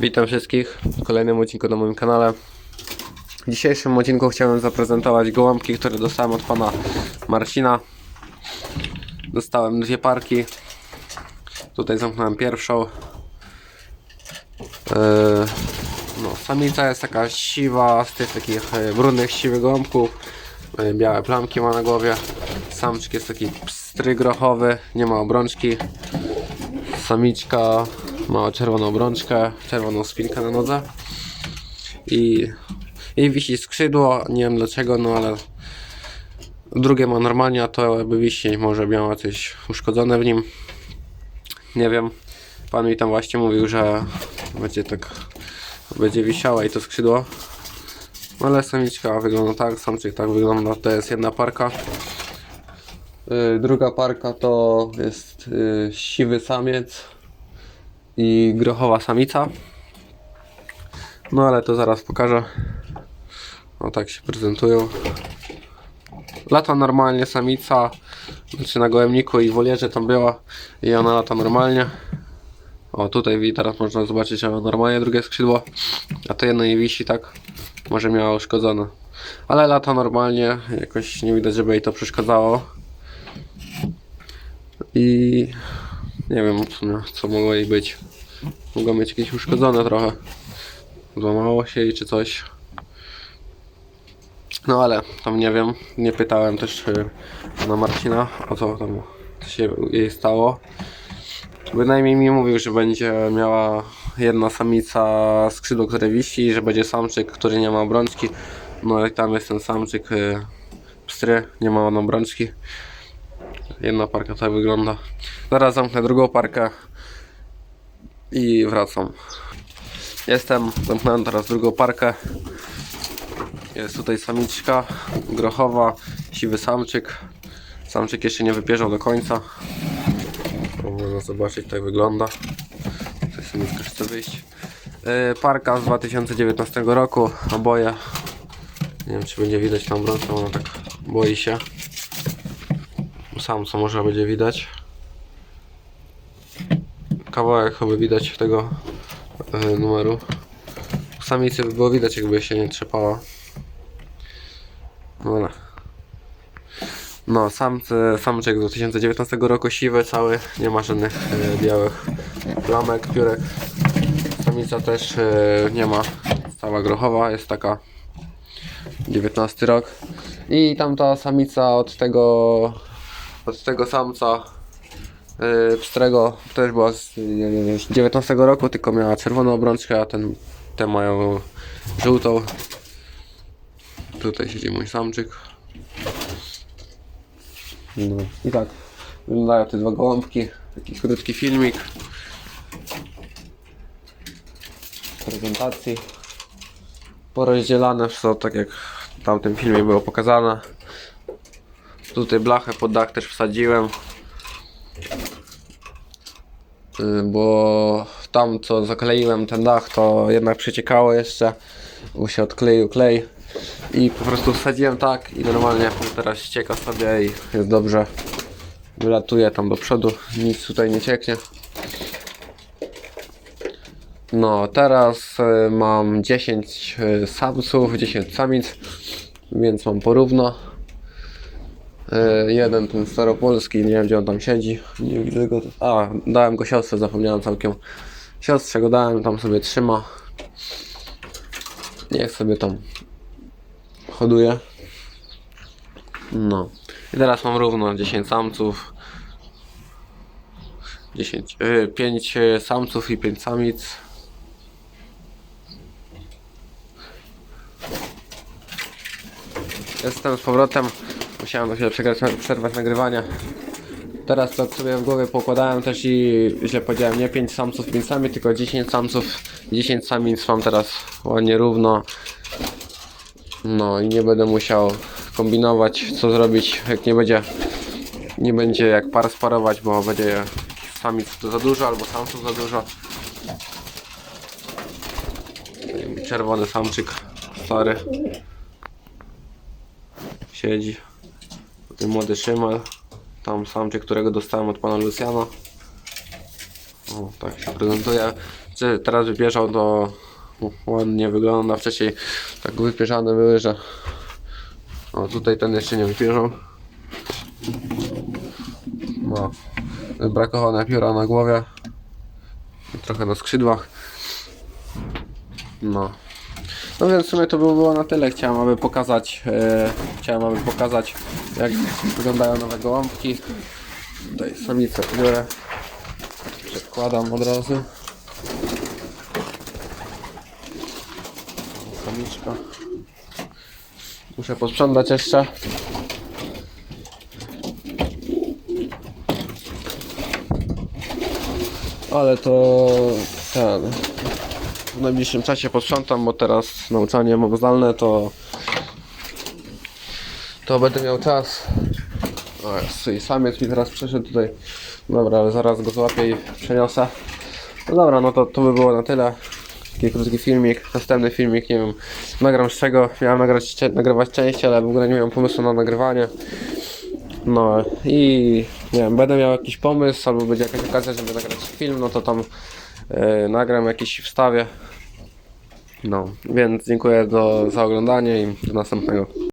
Witam wszystkich w kolejnym odcinku na moim kanale. W dzisiejszym odcinku chciałem zaprezentować gołąbki, które dostałem od pana Marcina. Dostałem dwie parki. Tutaj zamknąłem pierwszą. Yy, no, samica jest taka siwa, z tych takich e, brudnych, siwych gołąbków. E, Białe plamki ma na głowie. Samczyk jest taki pstry grochowy, nie ma obrączki. Samiczka ma czerwoną obrączkę, czerwoną spinkę na nodze. I, i wisi skrzydło, nie wiem dlaczego, no ale drugie ma normalnie, a to jakby wisi, może miała coś uszkodzone w nim, nie wiem, pan mi tam właśnie mówił, że będzie tak, będzie wisiała i to skrzydło, ale samiczka wygląda tak, samczyk tak wygląda, to jest jedna parka. Y, Druga parka to jest y, siwy samiec i grochowa samica. No ale to zaraz pokażę. O tak się prezentują. Lata normalnie samica, znaczy na gołębniku i wolierze tam była i ona lata normalnie. O tutaj teraz można zobaczyć, że ma normalnie drugie skrzydło, a to jedno nie wisi tak, może miała uszkodzone. Ale lata normalnie, jakoś nie widać, żeby jej to przeszkadzało. I nie wiem co mogło jej być. Mogło mieć jakieś uszkodzone trochę. Złamało się jej czy coś. No ale tam nie wiem, nie pytałem też y, pana Marcina o co tam co się jej stało. Bynajmniej mi mówił, że będzie miała jedna samica skrzydło, które wisi że będzie samczyk, który nie ma obrączki. No i tam jest ten samczyk y, pstry, nie ma on obrączki. Jedna parka tak wygląda. Zaraz zamknę drugą parkę i wracam. Jestem, zamknąłem teraz drugą parkę. Jest tutaj samiczka grochowa, siwy samczyk. Samczyk jeszcze nie wypierzał do końca. Można zobaczyć, tak wygląda. Tutaj samiczka chce wyjść. Yy, parka z 2019 roku, oboje. Nie wiem, czy będzie widać tą brączkę, ona tak boi się. Sam co może będzie widać. Kawałek chyba widać tego e, numeru. Samicy by było widać jakby się nie trzepała. Ale. No, samcy, samczyk z 2019 roku siwy cały, nie ma żadnych e, białych plamek, piórek. Samica też e, nie ma, cała grochowa, jest taka 19 rok. I tamta samica od tego od tego samca yy, też była z nie wiem, z 19 roku, tylko miała czerwoną obrączkę, a ten, te mają żółtą. Tutaj siedzi mój samczyk. No i tak wyglądają te dwa gołąbki. Taki krótki filmik prezentacji. Porozdzielane są tak jak w tamtym filmie było pokazane. Tutaj blachę pod dach też wsadziłem. Y, Bo tam co zakleiłem ten dach to jednak przeciekało jeszcze. Bo się odkleił klej. I po prostu wsadziłem tak i normalnie teraz ścieka sobie i jest dobrze. Wylatuje tam do przodu, nic tutaj nie cieknie. No, teraz y, mam 10 y, samców, 10 samic, więc mam porówno. Y, jeden ten staropolski, nie wiem gdzie on tam siedzi, nie widzę go. A, dałem go siostrze, zapomniałem całkiem. Siostrze go dałem, tam sobie trzyma. Niech sobie tam hoduje. No. I teraz mam równo 10 samców. 10, y, 5 samców i 5 samic. Jestem z powrotem. Musiałem na chwilę przerwać nagrywanie. Teraz to sobie w głowie pokładałem też i źle powiedziałem, nie 5 samców, 5 samic, tylko 10 samców, 10 samic mam teraz ładnie równo. No i nie będę musiał kombinować co zrobić, jak nie będzie nie będzie jak par sparować, bo będzie samic to za dużo albo samców za dużo. Mój Czerwony samczyk stary siedzi. Młody szymal. Tam samczyk, którego dostałem od pana Luciana. O, tak się prezentuje. Teraz wypierzał to ładnie wygląda. Wcześniej tak wypierzane były, że o tutaj ten jeszcze nie wypierzał. No. Brakowane pióra na głowie. Trochę na skrzydłach. No. No więc w sumie to by było na tyle. Chciałem aby pokazać, e, chciałem aby pokazać jak wyglądają nowe gołąbki. Tutaj samicę biorę. Przekładam od razu. Samiczka. Muszę posprzątać jeszcze. Ale to ten. W najbliższym czasie posprzątam, bo teraz nauczanie mam zdalne, to to będę miał czas. O, jest, i samiec mi teraz przyszedł tutaj. Dobra, ale zaraz go złapię i przeniosę. No dobra, no to, to by było na tyle. Taki krótki filmik, następny filmik, nie wiem, nagram z czego. Miałem nagrać, nagrywać częściej, ale w ogóle nie miałem pomysłu na nagrywanie. No i nie wiem, będę miał jakiś pomysł, albo będzie jakaś okazja, żeby nagrać film, no to tam e, nagram jakiś wstawię. No, więc dziękuję do, za oglądanie i do następnego.